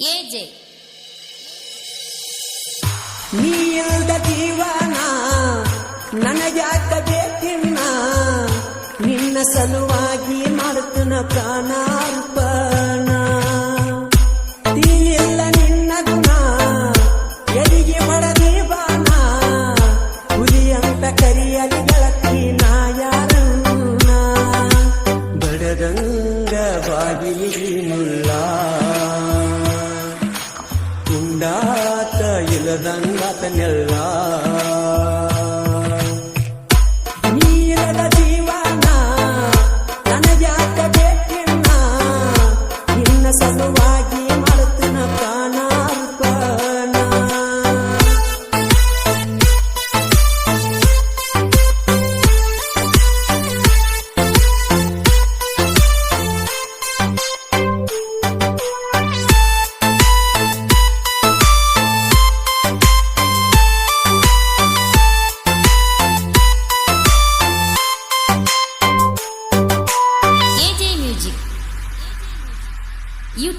AJ ನೀ ಇಲ್ದ ಜೀವನ ನನಗ್ಯಾಕ ಬೇಕಿನ್ನ ನಿನ್ನ ಸಲುವಾಗಿ ಮಾಡುತ್ತನ ಪ್ರಾಣಾರ್ಪಣ கையில தான் காத்தன் எல்லாம்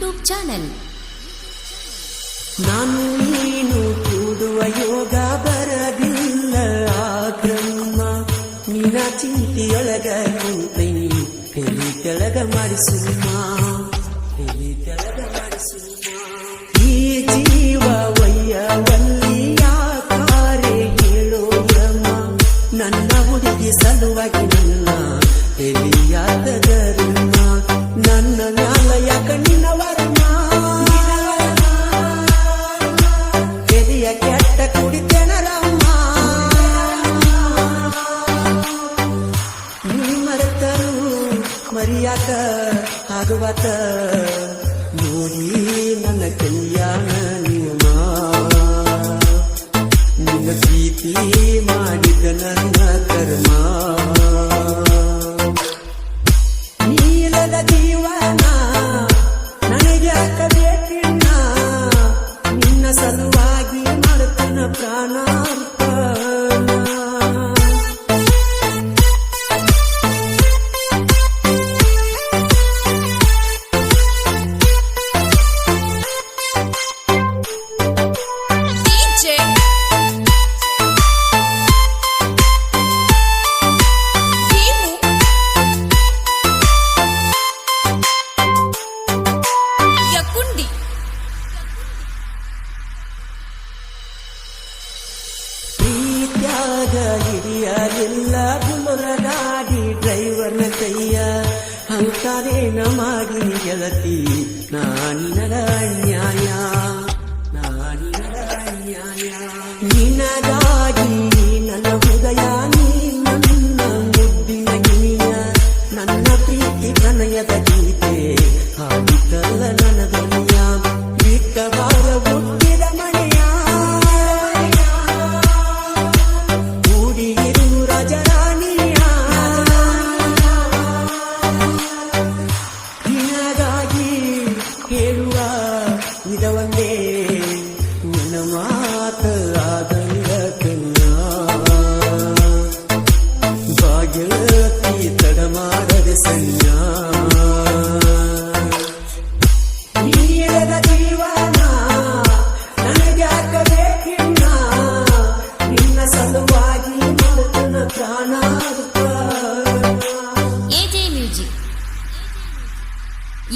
ಯೂಟ್ಯೂಬ್ ಚಾನೆಲ್. ನಾನು ನೀನು ಕೂಡುವ ಯೋಗ ಬರದಿಲ್ಲ. ಆಕ್ರಮ ನಿನ್ನ ಚಿಂತೆಯೊಳಗ ತಲೆ ಕೆಳಗ ಮಾಡಿಸುಮ್ಮ. ತಲೆ ಕೆಳಗ ಮಾಡಿಸುಮ್ಮ. ಈ ಜೀವ ವಯ್ಯವಲ್ಲಿ ಯಾಕಾರೆ ಹೇಳೋ ಬ್ರಹ್ಮ, ನನ್ನ ಹುಡುಗಿ ಸಲುವಾಗಿ ಮರೆತರು ಮರಿಯಾಕ ಆಗುವತ ನೋಡಿ ನನ್ನ ಕಲ್ಯಾಣ ನಿಯಮ ನಿನ್ನ ಪ್ರೀತಿ ಮಾಡಿದ ನನ್ನ ಕರ್ಮ. ನೀಲದ ಜೀವನ ನನಗೆ ಬೇಕಿನ್ನ ನಿನ್ನ ಸಲುವಾಗಿ ಮಾಡುತ್ತನ ಪ್ರಾಣಾರ್ಪಣ ಪ್ರೀತ್ಯಾಗ ಹಿಡಿಯಲಿಲ್ಲ ಬುಲರ ಗಾಡಿ ಡ್ರೈವರ್ನ ಕೈಯ ಅಂತಾರೇನ ಮಾಡಿ ಗೆಳತಿ ನಾನಿನರ ಅನ್ಯಾಯ ನಾನಿನರ ಅನ್ಯಾಯ ನಿನಗಾಗಿ ನನ್ನ ಹೃದಯ ನೀ ನನ್ನ ಮುದ್ದಿನ ಗಿಣಿಯ ನನ್ನ ಪ್ರೀತಿ ಪ್ರಣಯದ ಗೀತೆ ಹಾಡಿತಲ್ಲ ನನ್ನ ಧ್ವನಿಯ. ಬಿಟ್ಟವಾರ ಹುಟ್ಟಿದ ಮನೆಯ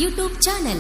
यूट्यूब चैनल